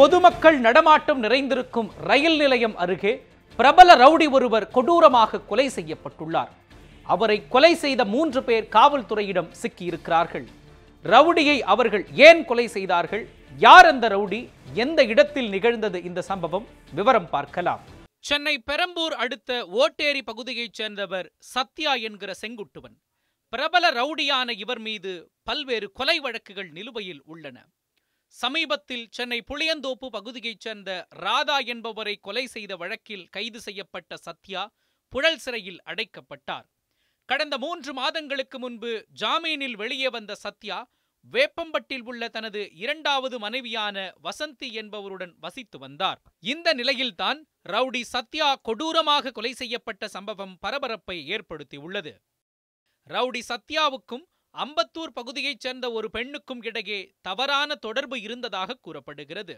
பொதுமக்கள் நடமாட்டம் நிறைந்திருக்கும் ரயில் நிலையம் அருகே பிரபல ரவுடி ஒருவர் கொடூரமாக கொலை செய்யப்பட்டுள்ளார். அவரை கொலை செய்த மூன்று பேர் காவல்துறையிடம் சிக்கியிருக்கிறார்கள். ரவுடியை அவர்கள் ஏன் கொலை செய்தார்கள்? யார் அந்த ரவுடி? எந்த இடத்தில் நிகழ்ந்தது இந்த சம்பவம்? விவரம் பார்க்கலாம். சென்னை பெரம்பூர் அடுத்த ஓட்டேரி பகுதியைச் சேர்ந்தவர் சத்யா என்கிற செங்குட்டுவன். பிரபல ரவுடியான இவர் மீது பல்வேறு கொலை வழக்குகள் நிலுவையில் உள்ளன. சமீபத்தில் சென்னை புளியந்தோப்பு பகுதியைச் சேர்ந்த ராதா என்பவரை கொலை செய்த வழக்கில் கைது செய்யப்பட்ட சத்யா புழல் சிறையில் அடைக்கப்பட்டார். கடந்த மூன்று மாதங்களுக்கு முன்பு ஜாமீனில் வெளியே வந்த சத்யா வேப்பம்பட்டில் உள்ள தனது இரண்டாவது மனைவியான வசந்தி என்பவருடன் வசித்து வந்தார். இந்த நிலையில்தான் ரவுடி சத்யா கொடூரமாக கொலை செய்யப்பட்ட சம்பவம் பரபரப்பை ஏற்படுத்தியுள்ளது. ரவுடி சத்யாவுக்கும் அம்பத்தூர் பகுதியைச் சேர்ந்த ஒரு பெண்ணுக்கும் இடையே தவறான தொடர்பு இருந்ததாக கூறப்படுகிறது.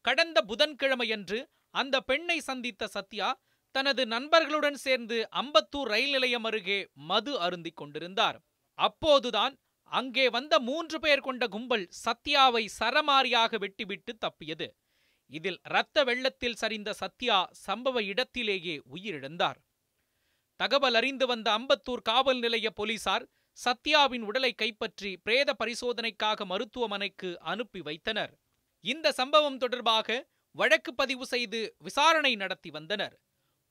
கடந்த புதன்கிழமையன்று அந்த பெண்ணை சந்தித்த சத்யா தனது நண்பர்களுடன் சேர்ந்து அம்பத்தூர் ரயில் நிலையம் அருகே மது அருந்திக் கொண்டிருந்தார். அப்போதுதான் அங்கே வந்த மூன்று பேர் கொண்ட கும்பல் சத்யாவை சரமாரியாக வெட்டிவிட்டு தப்பியது. இதில் இரத்த வெள்ளத்தில் சரிந்த சத்யா சம்பவ இடத்திலேயே உயிரிழந்தார். தகவல் அறிந்து வந்த அம்பத்தூர் காவல் நிலைய போலீசார் சத்யாவின் உடலை கைப்பற்றி பிரேத பரிசோதனைக்காக மருத்துவமனைக்கு அனுப்பி வைத்தனர். இந்த சம்பவம் தொடர்பாக வழக்கு பதிவு செய்து விசாரணை நடத்தி வந்தனர்.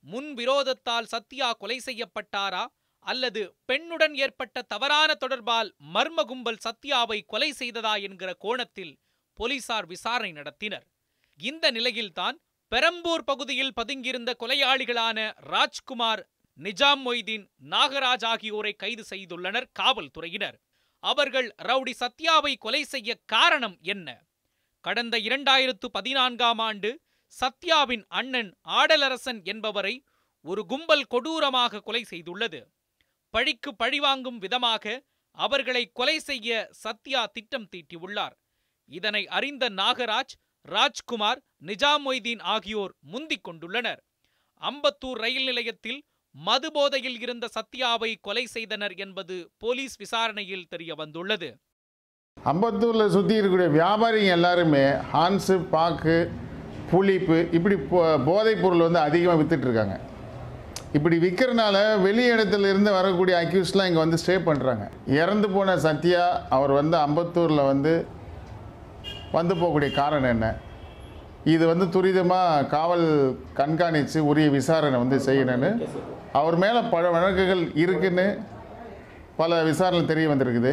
முன் விரோதத்தால் சத்யா கொலை செய்யப்பட்டாரா அல்லது பெண்ணுடன் ஏற்பட்ட தவறான தொடர்பால் மர்ம கும்பல் சத்யாவை கொலை செய்ததா என்கிற கோணத்தில் போலீசார் விசாரணை நடத்தினர். இந்த நிலையில்தான் பெரம்பூர் பகுதியில் பதுங்கியிருந்த கொலையாளிகளான ராஜ்குமார் நிஜாம் மொய்தீன் நாகராஜ் ஆகியோரை கைது செய்துள்ளனர் காவல்துறையினர். அவர்கள் ரவுடி சத்யாவை கொலை செய்ய காரணம் என்ன? கடந்த இரண்டாயிரத்து பதினான்காம் ஆண்டு சத்யாவின் அண்ணன் ஆடலரசன் என்பவரை ஒரு கும்பல் கொடூரமாக கொலை செய்துள்ளது. பழிக்கு பழிவாங்கும் விதமாக அவர்களை கொலை செய்ய சத்யா திட்டம் தீட்டியுள்ளார். இதனை அறிந்த நாகராஜ் ராஜ்குமார் நிஜாம் மொய்தீன் ஆகியோர் முந்திக் கொண்டுள்ளனர். அம்பத்தூர் ரயில் நிலையத்தில் மது போதையில் இருந்த சத்யாவை கொலை செய்தனர் என்பது போலீஸ் விசாரணையில் தெரிய வந்துள்ளது அம்பத்தூரில் சுற்றி இருக்கக்கூடிய வியாபாரிங்க எல்லாருமே ஹான்ஸு பாக்கு புளிப்பு இப்படி போ- போதைப் பொருள் வந்து அதிகமாக விற்றுட்ருக்காங்க இப்படி விற்கிறனால வெளி இடத்துல இருந்து வரக்கூடிய அக்யூஸ்லாம் இங்கே வந்து ஸ்டே பண்ணுறாங்க இறந்து போன சத்யா அவர் வந்து அம்பத்தூரில் வந்து வந்து போகக்கூடிய காரணம் என்ன? இது வந்து துரிதமாக காவல் கண்காணித்து உரிய விசாரணை வந்து செய்யணும்னு அவர் மேலே பல வழக்குகள் இருக்குன்னு பல விசாரணை தெரிய வந்திருக்குது.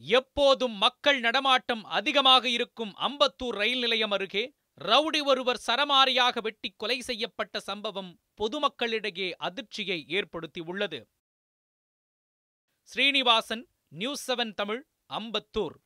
எப்போதும் மக்கள் நடமாட்டம் அதிகமாக இருக்கும் அம்பத்தூர் ரயில் நிலையம் அருகே ரவுடி ஒருவர் சரமாரியாக வெட்டி கொலை செய்யப்பட்ட சம்பவம் பொதுமக்களிடையே அதிர்ச்சியை ஏற்படுத்தியுள்ளது ஸ்ரீனிவாசன் நியூஸ் செவன் தமிழ் அம்பத்தூர்.